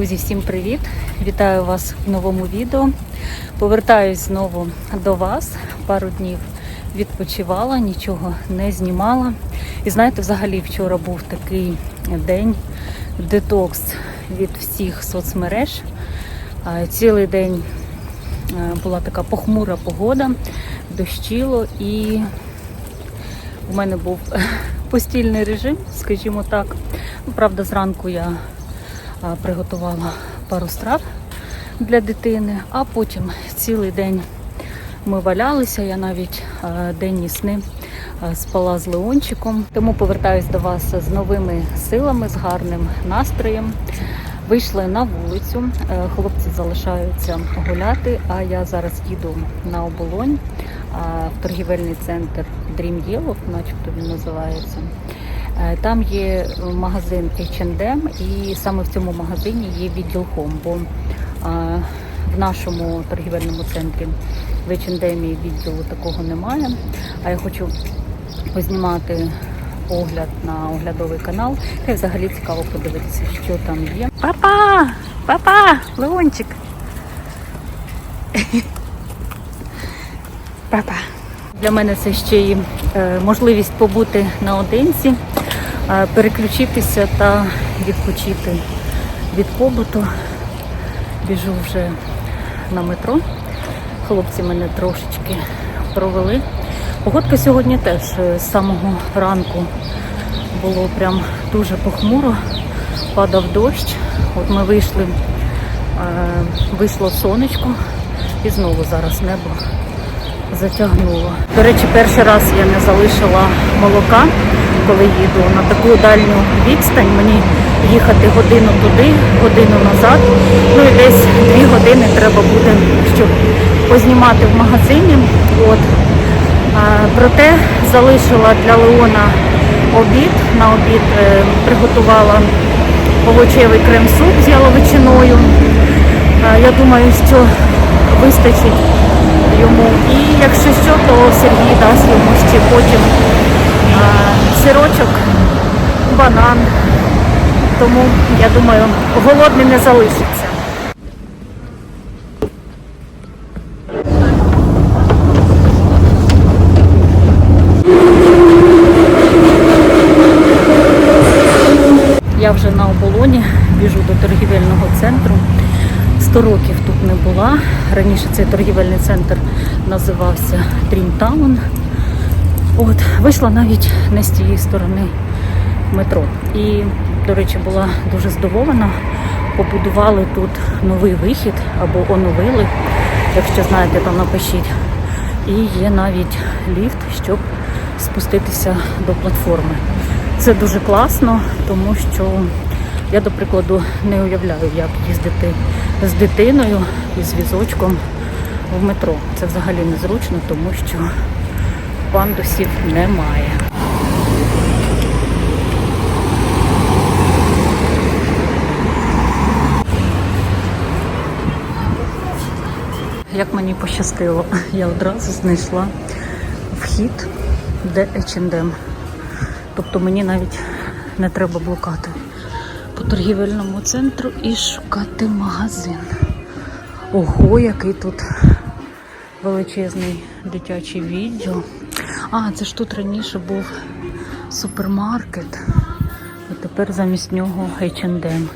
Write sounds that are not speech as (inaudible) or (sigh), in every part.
Друзі, всім привіт! Вітаю вас в новому відео. Повертаюсь знову до вас. Пару днів відпочивала, нічого не знімала. І знаєте, взагалі вчора був такий день детокс від всіх соцмереж. Цілий день е, була така похмура погода, дощило і у мене був (laughs) постільний режим, скажімо так. Ну, Правда, зранку я приготувала пару страв для дитини, а потім цілий день ми валялися. Я навіть а, денні сни спала з Леончиком. Тому повертаюсь до вас з новими силами, з гарним настроєм. Вийшли на вулицю, е, хлопці залишаються гуляти, а я зараз їду на оболонь в торгівельний центр Dream Yellow, начебто він називається. Е, Там є магазин H&M і саме в цьому магазині є відділ Home, бо в нашому торгівельному центрі в H&M відділу такого немає. А я хочу познімати огляд на оглядовий канал. Та й взагалі цікаво подивитися, що там є. Папа! Папа! Леончик! (laughs) Папа! Для мене це ще й е, можливість побути наодинці, е, переключитися та відпочити від побуту. Біжу вже на метро. Хлопці мене трошечки провели. Погодка сьогодні теж е, з самого ранку було прям дуже похмуро, падав дощ. От ми вийшли, е, вийшло сонечко і знову зараз небо затягнуло. До речі, перший раз я не залишила молока, коли їду на таку дальню відстань. Мені їхати годину туди, годину назад. Ну і десь дві години треба буде, щоб познімати в магазині. От. Проте залишила для Леона обід. На обід е, приготувала овочевий крем-суп з яловичиною. Я думаю, що вистачить йому. І якщо що, то Сергій дасть йому ще потім сирочок, банан. Тому я думаю, голодний не залишиться. Я вже на оболоні, біжу до торгівельного центру. 100 років тут не була. Раніше цей торгівельний центр називався Dreamtown. От, вийшла навіть не з тієї сторони метро. І, до речі, була дуже здивована. Побудували тут новий вихід або оновили. Якщо знаєте, то напишіть. І є навіть ліфт, щоб спуститися до платформи. Це дуже класно, тому що я, до прикладу, не уявляю, як їздити з дитиною і з візочком в метро. Це взагалі незручно, тому що пандусів немає. Як мені пощастило, я одразу знайшла вхід, де H&M. Тобто мені навіть не треба блукати по торгівельному центру і шукати магазин. Ого, який тут величезний дитячий відділ. А, це ж тут раніше був супермаркет, а тепер замість нього H&M.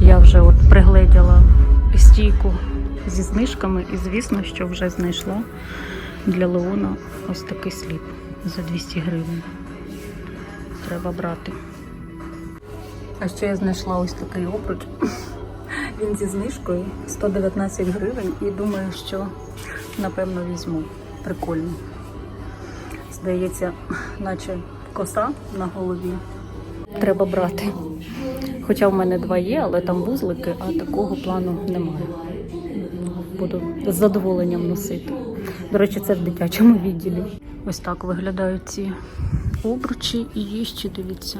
Я вже от пригледіла стійку зі знижками і звісно, що вже знайшла для Леона ось такий сліп за 200 гривень. Треба брати. А ще я знайшла ось такий обруч. Він зі знижкою 119 гривень і думаю, що напевно візьму. Прикольно. Здається, наче коса на голові. Треба брати. Хоча в мене два є, але там вузлики, а такого плану немає. Буду з задоволенням носити. До речі, це в дитячому відділі. Ось так виглядають ці обручі і є ще, дивіться,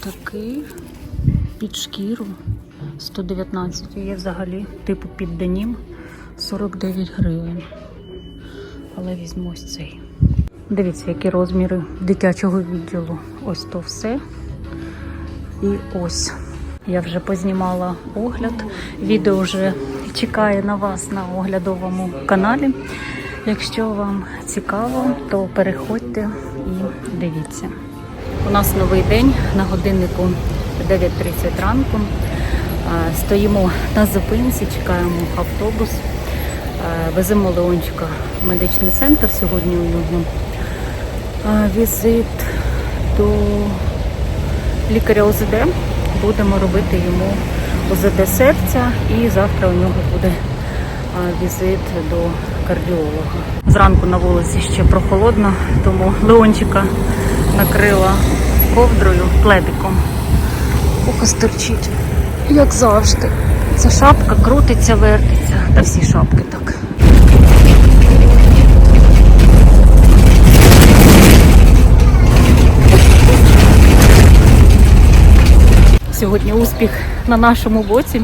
такий під шкіру 119. Є взагалі типу під денім 49 гривень. Але візьму ось цей. Дивіться, які розміри дитячого відділу. Ось то все. І ось Я вже познімала огляд. Відео вже чекає на вас на оглядовому каналі. Якщо вам цікаво, то переходьте і дивіться. У нас новий день на годиннику 9.30 ранку. Стоїмо на зупинці, чекаємо автобус. Веземо Леончика в медичний центр. Сьогодні у нього візит до лікаря ОЗД. Будемо робити йому ОЗД серця і завтра у нього буде візит до кардіолога. Зранку на вулиці ще прохолодно, тому Леончика накрила ковдрою, пледиком. Око стерчить, як завжди. Ця шапка крутиться, вертиться, та всі шапки так. Сьогодні успіх на нашому боці,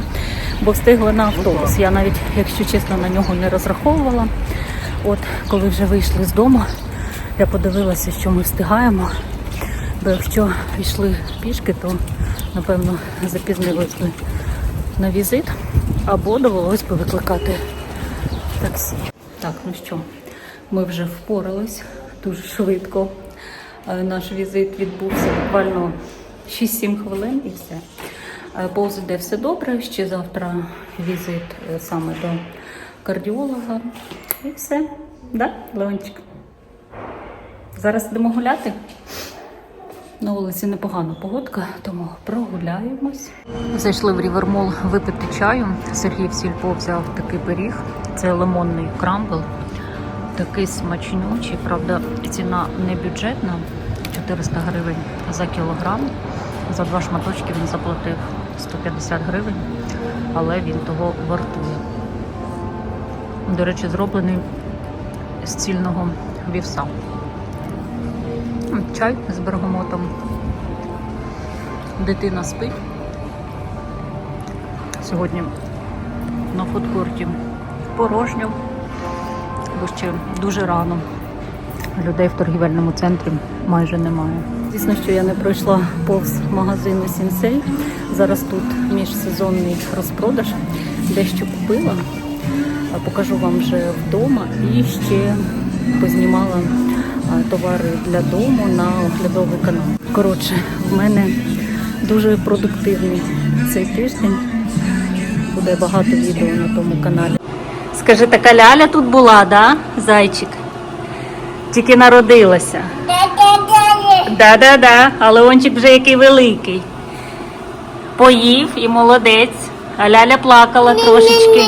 бо встигла на автобус. Я навіть, якщо чесно, на нього не розраховувала. От коли вже вийшли з дому, я подивилася, що ми встигаємо. Бо якщо йшли пішки, то напевно запізнились би на візит або довелось би викликати таксі. Так, ну що, ми вже впорались дуже швидко. Е, Наш візит відбувся буквально 6-7 хвилин і все. Е, По все добре. Ще завтра візит е, саме до кардіолога. І все. Да, Леончик? Зараз йдемо гуляти. На вулиці непогана погодка, тому прогуляємось. Зайшли в Рівермол випити чаю. Сергій в взяв такий пиріг. Це лимонний крамбл. Такий смачнючий, правда, ціна не бюджетна 400 гривень за кілограм. За два шматочки він заплатив 150 гривень, але він того вартує. До речі, зроблений з цільного вівса. Чай з бергамотом. Дитина спить. Сьогодні на фудкорті порожньо, бо ще дуже рано. Людей в торгівельному центрі майже немає. Звісно, що я не пройшла повз магазину Сінсей. Зараз тут міжсезонний розпродаж. Дещо купила. Покажу вам вже вдома і ще познімала товари для дому на оглядовий канал. Коротше, в мене дуже продуктивний цей тиждень. Буде багато відео на тому каналі. Скажи, така ляля тут була, да, зайчик? Тільки народилася. Да-да-да, а Леончик вже який великий. Поїв і молодець. А Ляля плакала трошечки.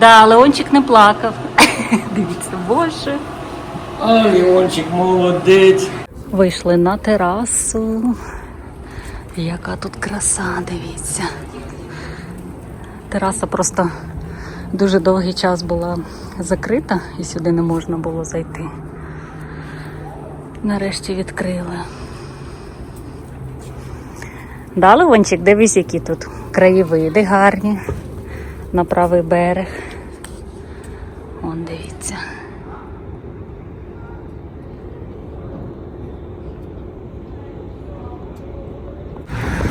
Да, Леончик не плакав. (laughs) Дивіться, боже. А, Леончик, молодець. Вийшли на терасу. Яка тут краса, дивіться. Тераса просто дуже довгий час була закрита і сюди не можна було зайти. Нарешті відкрили. Да, Левончик, дивись, які тут краєвиди гарні на правий берег. Вон дивіться.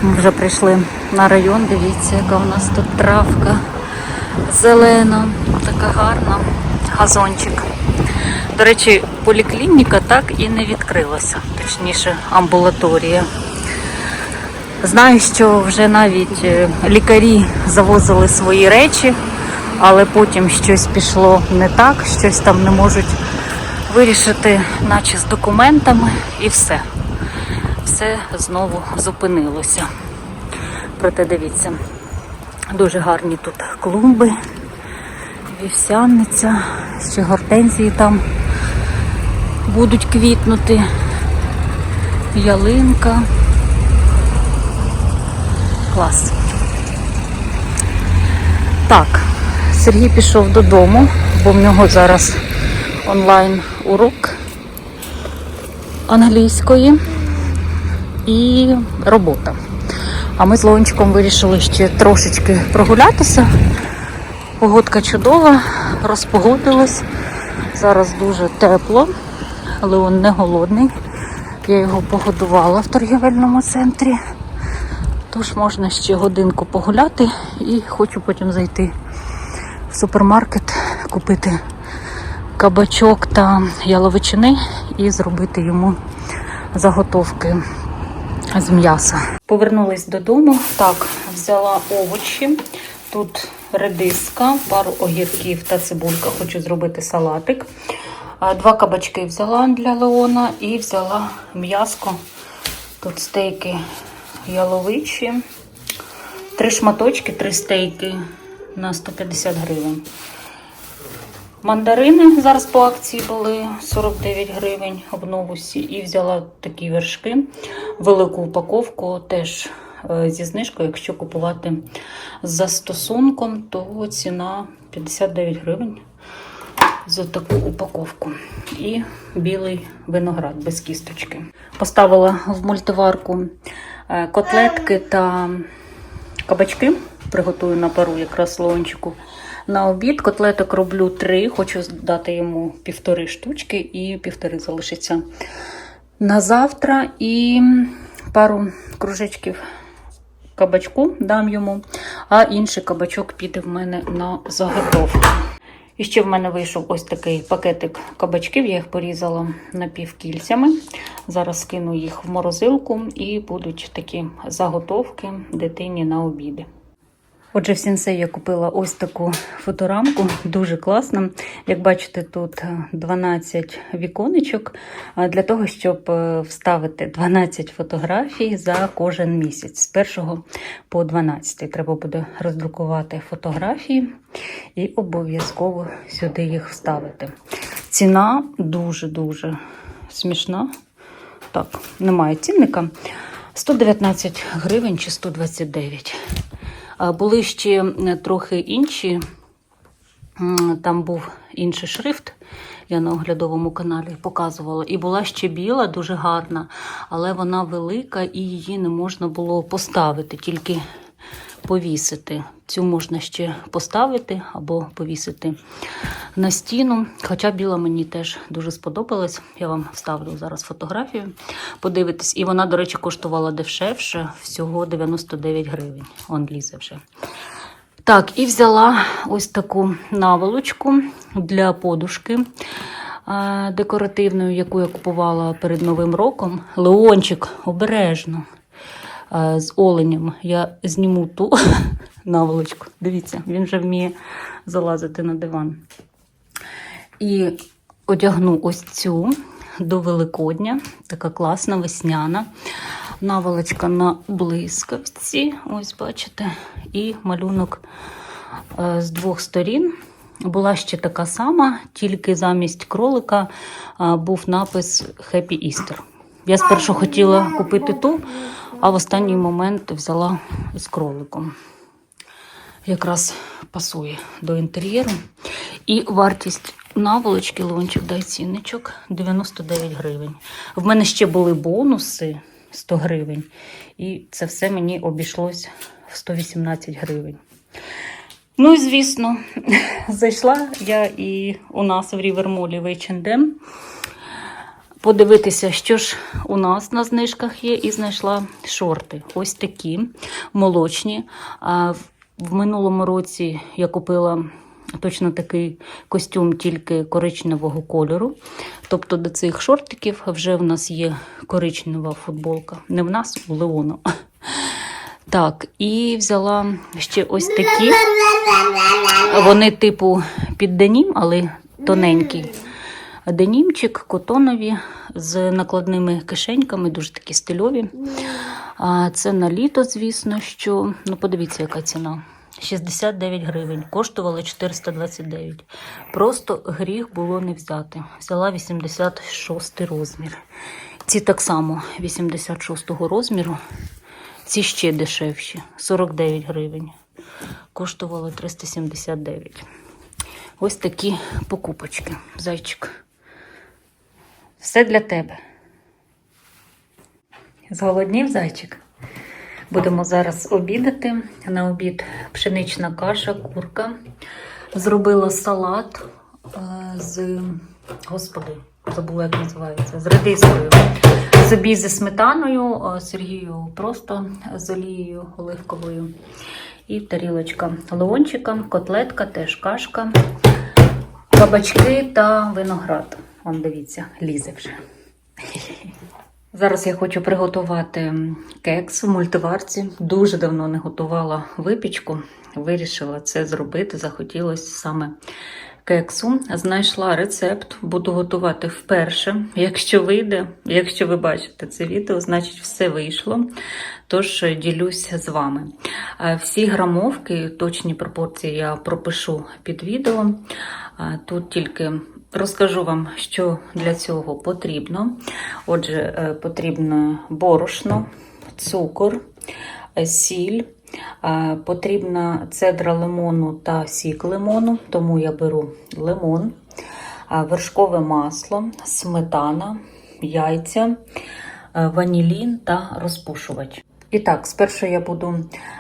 Ми вже прийшли на район, дивіться, яка у нас тут травка зелена, така гарна, газончик. До речі, поліклініка так і не відкрилася, точніше, амбулаторія. Знаю, що вже навіть е, лікарі завозили свої речі, але потім щось пішло не так, щось там не можуть вирішити, наче з документами, і все. Все знову зупинилося. Проте дивіться, дуже гарні тут клумби, вівсяниця, ще гортензії там будуть квітнути, ялинка. Клас. Так, Сергій пішов додому, бо в нього зараз онлайн урок англійської і робота. А ми з Леончиком вирішили ще трошечки прогулятися. Погодка чудова, розпогодилась. Зараз дуже тепло. Леон не голодний. Я його погодувала в торгівельному центрі. Тож можна ще годинку погуляти і хочу потім зайти в супермаркет, купити кабачок та яловичини і зробити йому заготовки з м'яса. Повернулась додому. Так, взяла овочі. Тут редиска, пару огірків та цибулька. Хочу зробити салатик. Два кабачки взяла для Леона і взяла м'яско. Тут стейки яловичі. Три шматочки, три стейки на 150 гривень. Мандарини зараз по акції були 49 гривень в новусі. І взяла такі вершки, велику упаковку, теж зі знижкою. Якщо купувати з застосунком, то ціна 59 гривень за таку упаковку. І білий виноград без кісточки. Поставила в мультиварку е, котлетки та кабачки. Приготую на пару якраз лончику. На обід котлеток роблю три, хочу дати йому півтори штучки і півтори залишиться на завтра. І пару кружечків кабачку дам йому, а інший кабачок піде в мене на заготовку. І ще в мене вийшов ось такий пакетик кабачків, я їх порізала напівкільцями. Зараз скину їх в морозилку і будуть такі заготовки дитині на обіди. Отже, в сінсей я купила ось таку фоторамку, дуже класна. Як бачите, тут 12 віконечок для того, щоб е, вставити 12 фотографій за кожен місяць. З 1 по 12 треба буде роздрукувати фотографії і обов'язково сюди їх вставити. Ціна дуже-дуже смішна. Так, немає цінника. 119 гривень чи 129. Були ще трохи інші. Там був інший шрифт. Я на оглядовому каналі показувала. І була ще біла, дуже гарна, але вона велика і її не можна було поставити, тільки повісити. Цю можна ще поставити або повісити на стіну. Хоча біла мені теж дуже сподобалась. Я вам вставлю зараз фотографію. Подивитись. І вона, до речі, коштувала дешевше, всього 99 гривень. Он лізе вже. Так, і взяла ось таку наволочку для подушки е, декоративної, яку я купувала перед Новим роком. Леончик, обережно. Е, З оленем я зніму ту (laughs) наволочку. Дивіться, він вже вміє залазити на диван. І одягну ось цю до Великодня. Така класна весняна. Наволочка на блискавці. Ось бачите. І малюнок е, з двох сторін. Була ще така сама, тільки замість кролика е, був напис Happy Easter. Я спершу хотіла купити ту, а в останній момент взяла з кроликом. Якраз пасує до інтер'єру. І вартість наволочки лончик дай цінничок 99 гривень. В мене ще були бонуси 100 гривень, і це все мені обійшлось в 118 гривень. Ну і звісно, (laughs) зайшла я і у нас в Рівермолі в H&M подивитися, що ж у нас на знижках є, і знайшла шорти. Ось такі молочні. В минулому році я купила точно такий костюм, тільки коричневого кольору. Тобто до цих шортиків вже в нас є коричнева футболка. Не в нас, у Леону. (laughs) Так, і взяла ще ось такі. Вони, типу, під денім, але тоненький. Денімчик, котонові з накладними кишеньками, дуже такі стильові. Це на літо, звісно, що. Ну, подивіться, яка ціна. 69 гривень, коштували 429. Просто гріх було не взяти. Взяла 86 розмір. Ці так само 86 розміру. Ці ще дешевші 49 гривень. Коштували 379. Ось такі покупочки. Зайчик. Все для тебе. Зголоднів зайчик. Будемо зараз обідати. На обід пшенична каша, курка. Зробила салат е, з господи, забула, як називається, з редискою. Собі зі сметаною, а Сергію просто з олією оливковою. І тарілочка леончика, котлетка, теж кашка, кабачки та виноград. Вон дивіться, лізе вже. Зараз я хочу приготувати кекс в мультиварці. Дуже давно не готувала випічку. Вирішила це зробити. Захотілося саме кексу. Знайшла рецепт, буду готувати вперше. Якщо вийде, якщо ви бачите це відео, значить все вийшло. Тож ділюся з вами. Всі грамовки, точні пропорції я пропишу під відео. Тут тільки розкажу вам, що для цього потрібно. Отже, е, потрібно борошно, цукор, е, сіль. Е, Потрібна цедра лимону та сік лимону, тому я беру лимон, вершкове масло, сметана, яйця, ванілін та розпушувач. І так, спершу я буду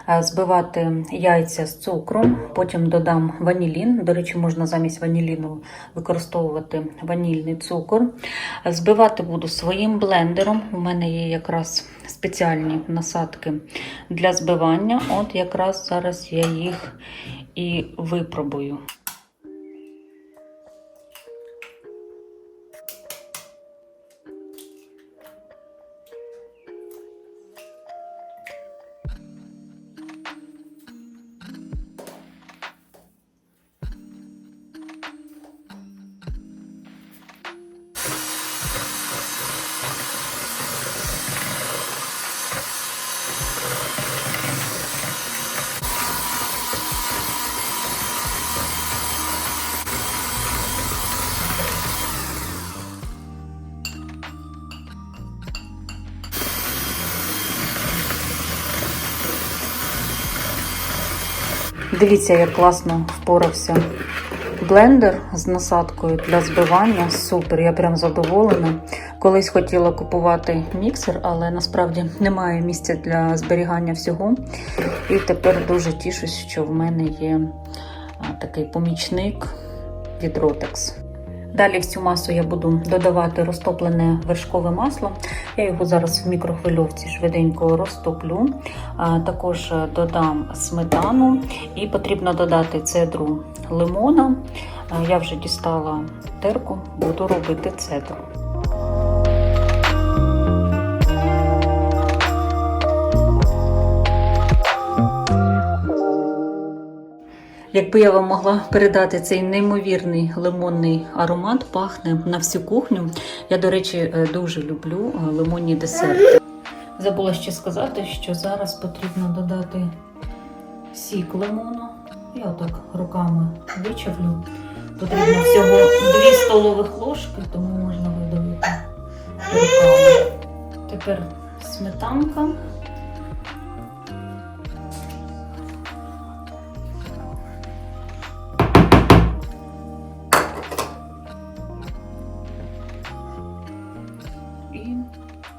е, збивати яйця з цукром, потім додам ванілін. До речі, можна замість ваніліну використовувати ванільний цукор. Збивати буду своїм блендером. У мене є якраз спеціальні насадки для збивання. От якраз зараз я їх і випробую. Дивіться, як класно впорався блендер з насадкою для збивання. Супер, я прям задоволена. Колись хотіла купувати міксер, але насправді немає місця для зберігання всього. І тепер дуже тішусь, що в мене є такий помічник від Rotex. Далі в цю масу я буду додавати розтоплене вершкове масло. Я його зараз в мікрохвильовці швиденько розтоплю. Також е, додам сметану і потрібно додати цедру лимона. Я вже дістала терку, буду робити цедру. Якби я вам могла передати цей неймовірний лимонний аромат, пахне на всю кухню. Я, до речі, е, дуже люблю е, лимонні десерти. Забула ще сказати, що зараз потрібно додати сік лимону. Я отак руками вичавлю. Потрібно всього 2 столових ложки, тому можна видавити руками. Тепер сметанка.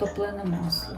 Топлене масло.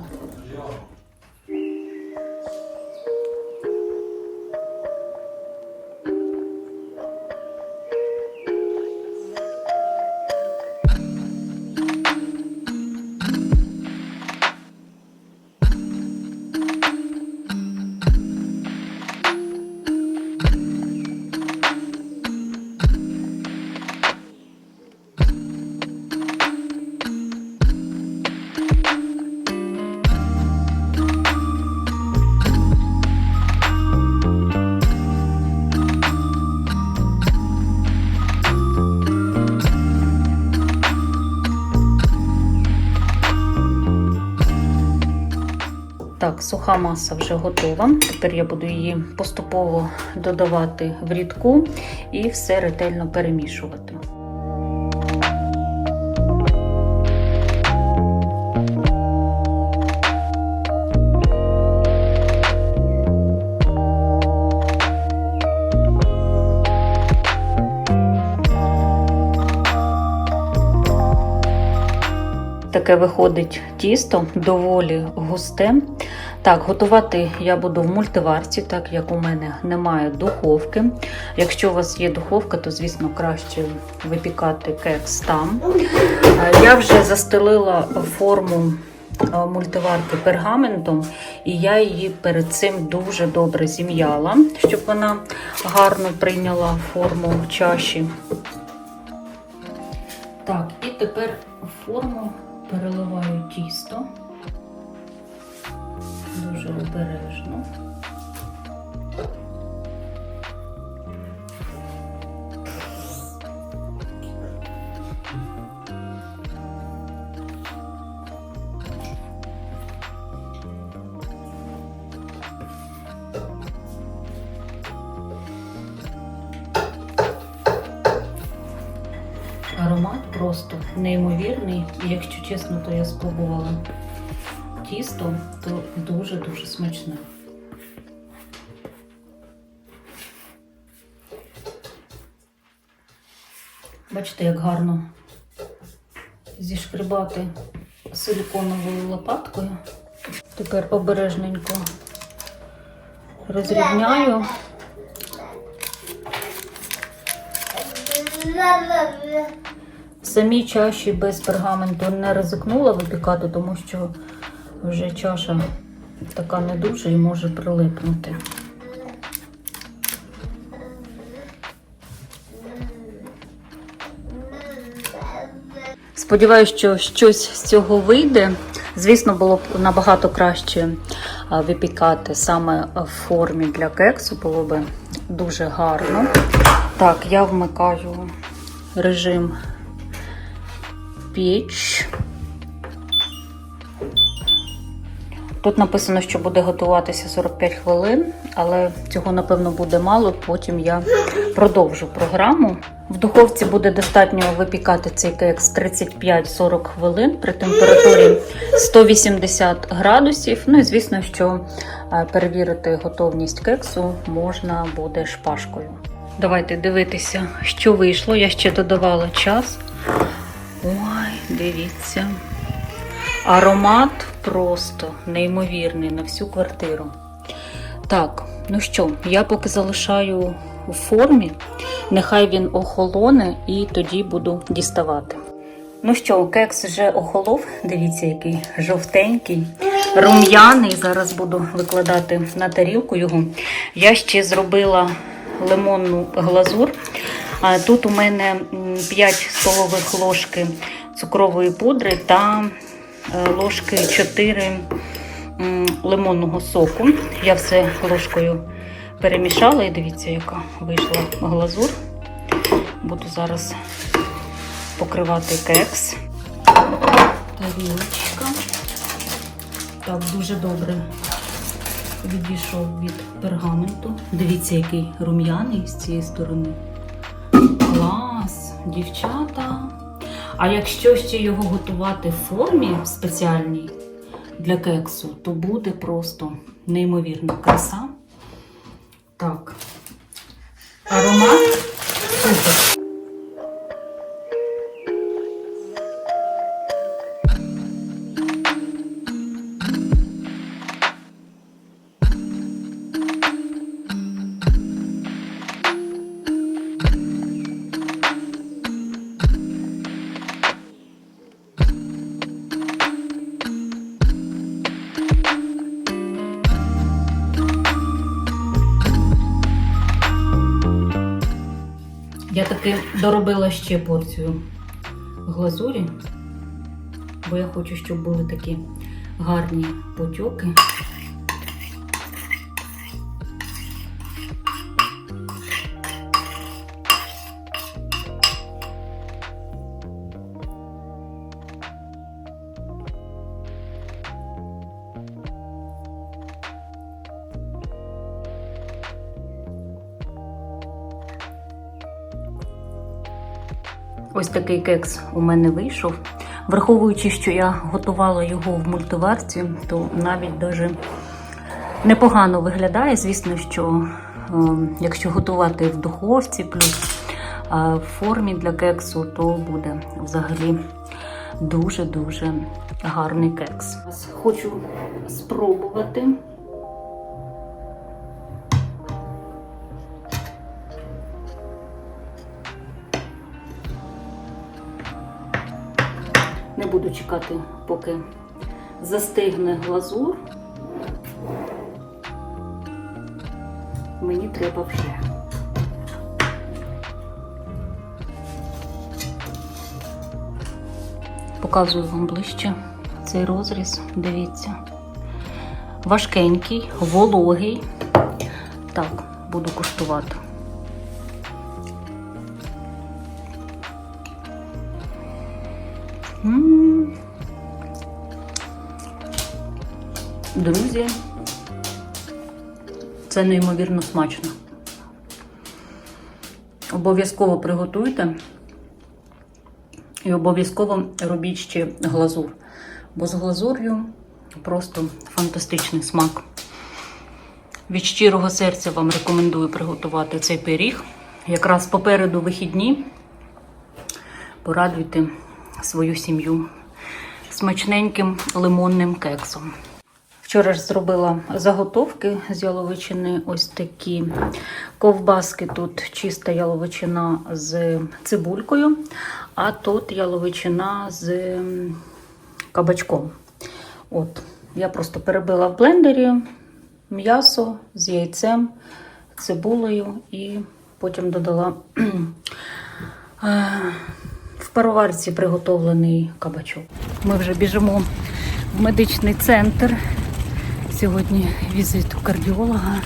Суха маса вже готова. Тепер я буду її поступово додавати в рідку і все ретельно перемішувати. Таке виходить тісто доволі густе. Так, готувати я буду в мультиварці, так як у мене немає духовки. Якщо у вас є духовка, то звісно краще випікати кекс там. Е, Я вже застелила форму е, мультиварки пергаментом, і я її перед цим дуже добре зім'яла, щоб вона гарно прийняла форму чаші. Так, і тепер форму переливаю тісто. Дуже обережно. Аромат просто неймовірний. Якщо чесно, то я спробувала тісто, то дуже-дуже смачне. Бачите, як гарно зішкрибати силиконовою лопаткою. Тепер обережненько розрівняю. В самій чаші без пергаменту не ризикнула випікати, тому що вже чаша така не дуже і може прилипнути. Сподіваюсь, що щось з цього вийде. Звісно, було б набагато краще випікати саме в формі для кексу, було б дуже гарно. Так, я вмикаю режим піч. Тут написано, що буде готуватися 45 хвилин, але цього, напевно, буде мало. Потім я продовжу програму. В духовці буде достатньо випікати цей кекс 35-40 хвилин при температурі 180 градусів. Ну і звісно, що е, перевірити готовність кексу можна буде шпажкою. Давайте дивитися, що вийшло. Я ще додавала час. Ой, дивіться. Аромат просто неймовірний на всю квартиру. Так, ну що, я поки залишаю у формі. Нехай він охолоне і тоді буду діставати. Ну що, кекс вже охолов. Дивіться, який жовтенький, рум'яний. Зараз буду викладати на тарілку його. Я ще зробила лимонну глазур. Тут у мене 5 столових ложки цукрової пудри та ложки 4 лимонного соку. Я все ложкою перемішала і дивіться, яка вийшла глазур. Буду зараз покривати кекс. Тарілочка. Так, дуже добре відійшов від пергаменту. Дивіться, який рум'яний з цієї сторони. Клас, дівчата. А якщо ще його готувати в формі спеціальній для кексу, то буде просто неймовірна краса. Так. Аромат таки доробила ще порцію глазурі, бо я хочу, щоб були такі гарні потьоки. Ось такий кекс у мене вийшов. Враховуючи, що я готувала його в мультиварці, то навіть дуже непогано виглядає. Звісно, що е, якщо готувати в духовці, плюс е, в формі для кексу, то буде взагалі дуже-дуже гарний кекс. Хочу спробувати. Буду чекати, поки застигне глазур, мені треба вже. Показую вам ближче цей розріз. Дивіться. Важкенький, вологий. Так, буду куштувати. Друзі, це неймовірно смачно. Обов'язково приготуйте і обов'язково робіть ще глазур. Бо з глазур'ю просто фантастичний смак. Від щирого серця вам рекомендую приготувати цей пиріг. Якраз попереду вихідні порадуйте свою сім'ю смачненьким лимонним кексом. Вчора ж зробила заготовки з яловичини. Ось такі ковбаски. Тут чиста яловичина з цибулькою, а тут яловичина з кабачком. От, я просто перебила в блендері м'ясо з яйцем, цибулею і потім додала (clears throat) е, в пароварці приготовлений кабачок. Ми вже біжимо в медичний центр. Сьогодні візит у кардіолога.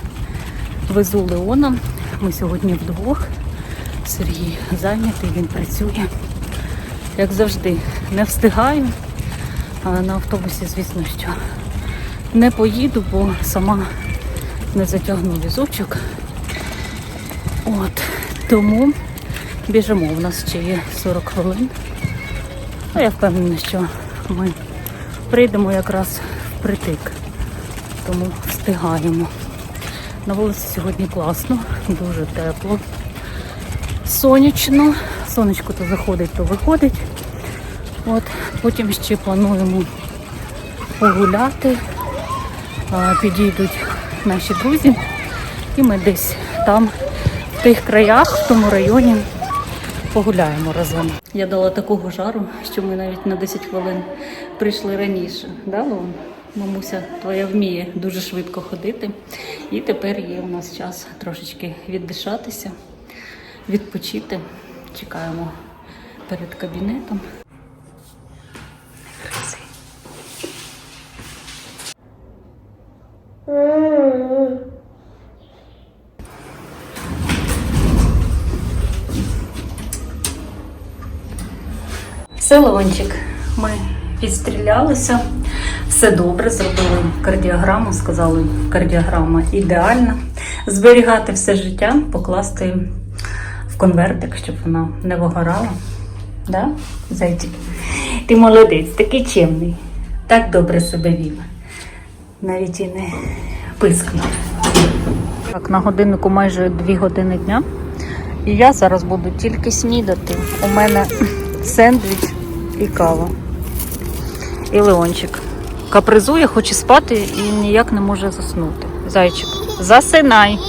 Везу Леона. Ми сьогодні вдвох. Сергій зайнятий, він працює. Як завжди, не встигаю. А на автобусі, звісно, що не поїду, бо сама не затягну візочок. От, тому біжимо. У нас ще є 40 хвилин. А я впевнена, що ми прийдемо якраз впритик. Тому встигаємо. На вулиці сьогодні класно, дуже тепло. Сонячно. Сонечко то заходить, то виходить. От, потім ще плануємо погуляти. Підійдуть наші друзі, і ми десь там, в тих краях, в тому районі, погуляємо разом. Я дала такого жару, що ми навіть на 10 хвилин прийшли раніше. Да, Лон? Мамуся твоя вміє дуже швидко ходити. І тепер є у нас час трошечки віддишатися, відпочити. Чекаємо перед кабінетом. Все, ми відстрілялися, все добре, зробили кардіограму, сказали, кардіограма ідеальна. Зберігати все життя, покласти в конвертик, щоб вона не вигорала. Да, зайчик? Ти молодець, такий чемний. Так добре себе вів. Навіть і не пискнув. Так, на годиннику майже 2 години дня. І я зараз буду тільки снідати. У мене сендвіч і кава. І Леончик. Капризує, хоче спати і ніяк не може заснути. Зайчик, засинай.